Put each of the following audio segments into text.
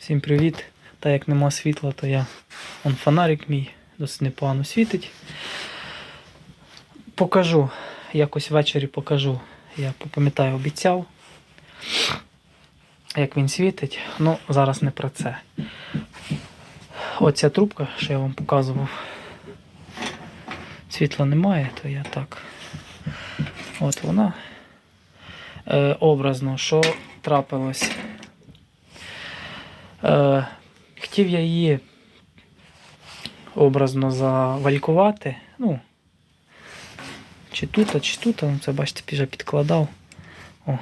Всім привіт! Та як нема світла, то я он фонарик мій досить непогано світить. Покажу, якось ввечері покажу. Я пам'ятаю, обіцяв, як він світить. Ну, зараз не про це. Оця трубка, що я вам показував. Світла немає, то я так. От вона. Е, образно, що трапилось. Е, хотів я її образно завалькувати. Ну, чи тут, чи тут, ну, це бачите, вже підкладав. О.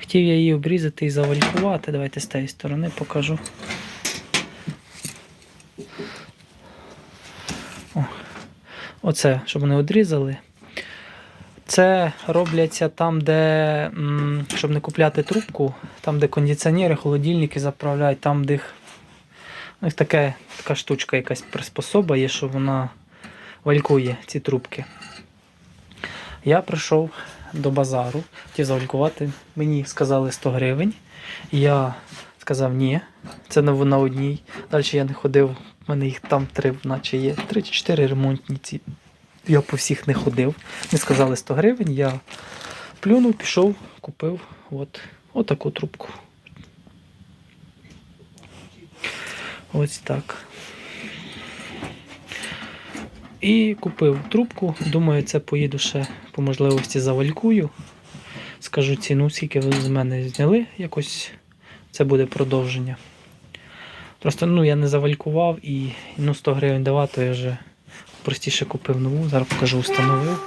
Хотів я її обрізати і завалькувати. Давайте з тієї сторони покажу. О. Оце, щоб вони одрізали. Це робляться там, де, щоб не купляти трубку, там, де кондиціонери, холодильники заправляють, там, де їх, у них таке, така штучка, якась приспособа є, що вона валькує ці трубки. Я прийшов до базару, хотів завалькувати. Мені сказали 100 гривень. Я сказав ні, це не на одній. Далі я не ходив, в мене їх там три, наче є. Три чи чотири ремонтні ці. Я по всіх не ходив. Мені сказали 100 гривень, я плюнув, пішов, купив от, от таку трубку. Ось так. І купив трубку. Думаю, це поїду ще по можливості завалькую. Скажу ціну, скільки ви з мене зняли якось. Це буде продовження. Просто ну, я не завалькував і ну, 100 гривень давати, то я вже простіше купив нову. Зараз покажу, встановив.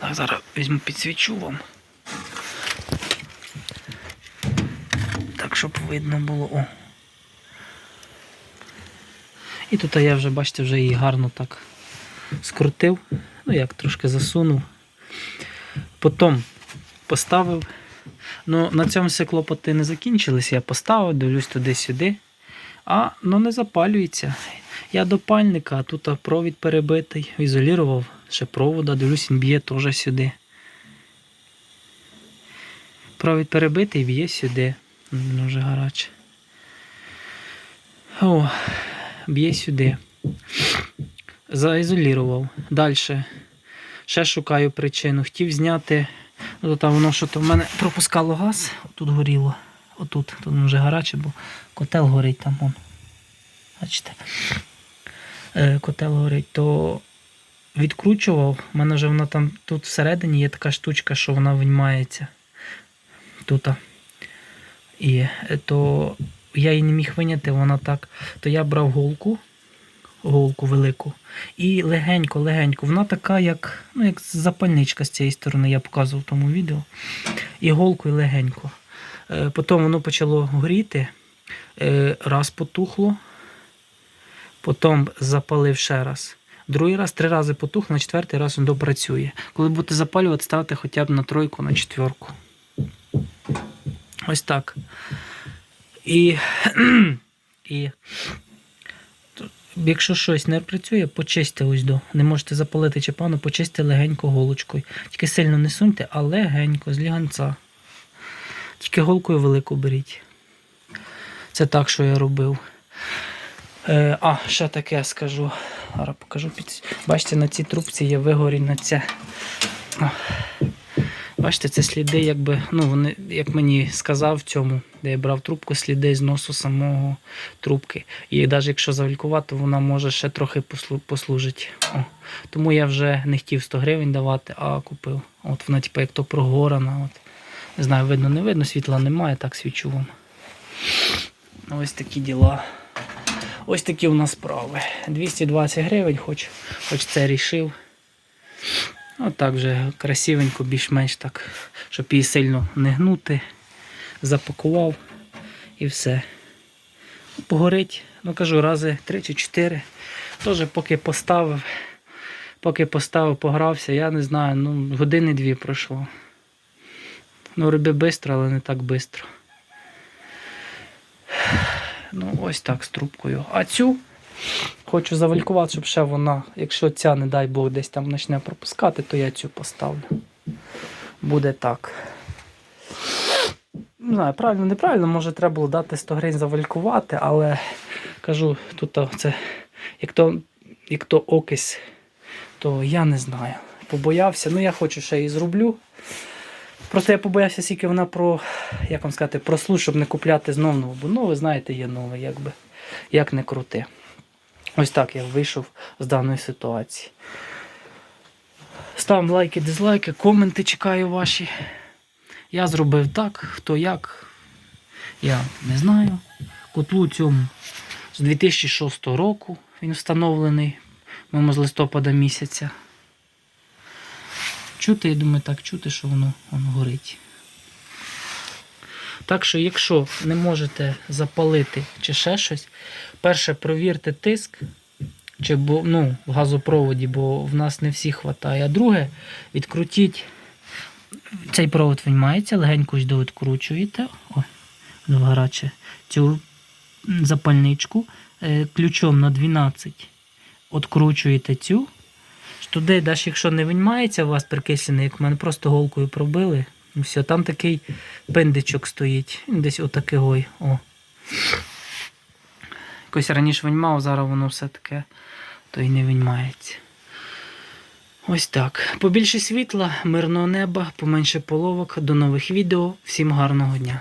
Так, зараз візьму підсвічу вам. Так, щоб видно було. О. І тут я вже, бачите, вже її гарно так скрутив. Ну як трошки засунув. Потім поставив. Ну, на цьому все клопоти не закінчились. Я поставив, дивлюсь туди-сюди. А ну не запалюється. Я до пальника, а тут провід перебитий, ізолював ще провода, дивлюсь, він б'є теж сюди. Провід перебитий б'є сюди. Вже гаряче. О, б'є сюди. Заізолював. Далі. Ще шукаю причину. Хотів зняти. Ну, там воно що то в мене пропускало газ, тут горіло. Отут, тут вже гаряче, бо котел горить там. Вон. Бачите? Е, котел горить, то відкручував. У мене вже вона там тут всередині є така штучка, що вона виймається. Тут. І е, то я її не міг виняти, вона так. То я брав голку, голку велику, і легенько-легенько. Вона така, як ну, як запальничка з цієї сторони, я показував в тому відео. І голкою легенько. Е, Потім воно почало горіти, е, раз потухло, потім запалив ще раз. Другий раз, три рази потух, на четвертий раз він допрацює. Коли будете запалювати, ставте хоча б на тройку, на четверку. Ось так. І, і якщо щось не працює, почистьте ось до. Не можете запалити чи пану, почистьте легенько голочкою. Тільки сильно не суньте, а легенько, з ліганця. Тільки голкою велику беріть. Це так, що я робив. Е, а, ще таке скажу. Зараз покажу. Бачите, на цій трубці є вигоріння. О. Бачите, це сліди, якби, ну, вони, як мені сказав в цьому, де я брав трубку, сліди зносу самого трубки. І навіть якщо завалькувати, вона може ще трохи послу- послужити. О. Тому я вже не хотів 100 гривень давати, а купив. От вона, типу, як то прогорана. От. Не знаю, видно, не видно, світла немає, так свічу вам. Ось такі діла. Ось такі у нас справи. 220 гривень, хоч, хоч це рішив. Отак вже красивенько, більш-менш так, щоб її сильно не гнути. Запакував і все. Погорить, ну кажу, рази 3 чи 4. Теж поки поставив, поки поставив, погрався, я не знаю, ну години дві пройшло. Ну, роби швидко, але не так швидко. Ну, ось так з трубкою. А цю хочу завалькувати, щоб ще вона, якщо ця, не дай Бог, десь там почне пропускати, то я цю поставлю. Буде так. не знаю, правильно, неправильно, може треба було дати 100 гривень завалькувати, але кажу, тут це, як то, як то окись, то я не знаю. Побоявся, ну я хочу ще її зроблю. Просто я побоявся, скільки вона про, як вам сказати, прослу, щоб не купляти знов нову. Бо ви знаєте, є нове, якби, як не крути. Ось так я вийшов з даної ситуації. Ставимо лайки, дизлайки, коменти чекаю ваші. Я зробив так, хто як. Я не знаю. Котлу цьому з 2006 року він встановлений, мимо з листопада місяця. Чути, я думаю, так, чути, що воно, воно горить. Так що, якщо не можете запалити чи ще щось, перше провірте тиск чи ну, в газопроводі, бо в нас не всі хватає. А друге, відкрутіть цей провод він мається, легенько ж відкручуєте. Ой, воно гаряче. Цю запальничку е, ключом на 12 відкручуєте цю. Туди, навіть якщо не виймається у вас прикислений, як в мене просто голкою пробили. Все, там такий пиндичок стоїть. Десь отакий ой. О. Якось раніше виймав, зараз воно все таке, то й не виймається. Ось так. Побільше світла, мирного неба, поменше половок. До нових відео. Всім гарного дня.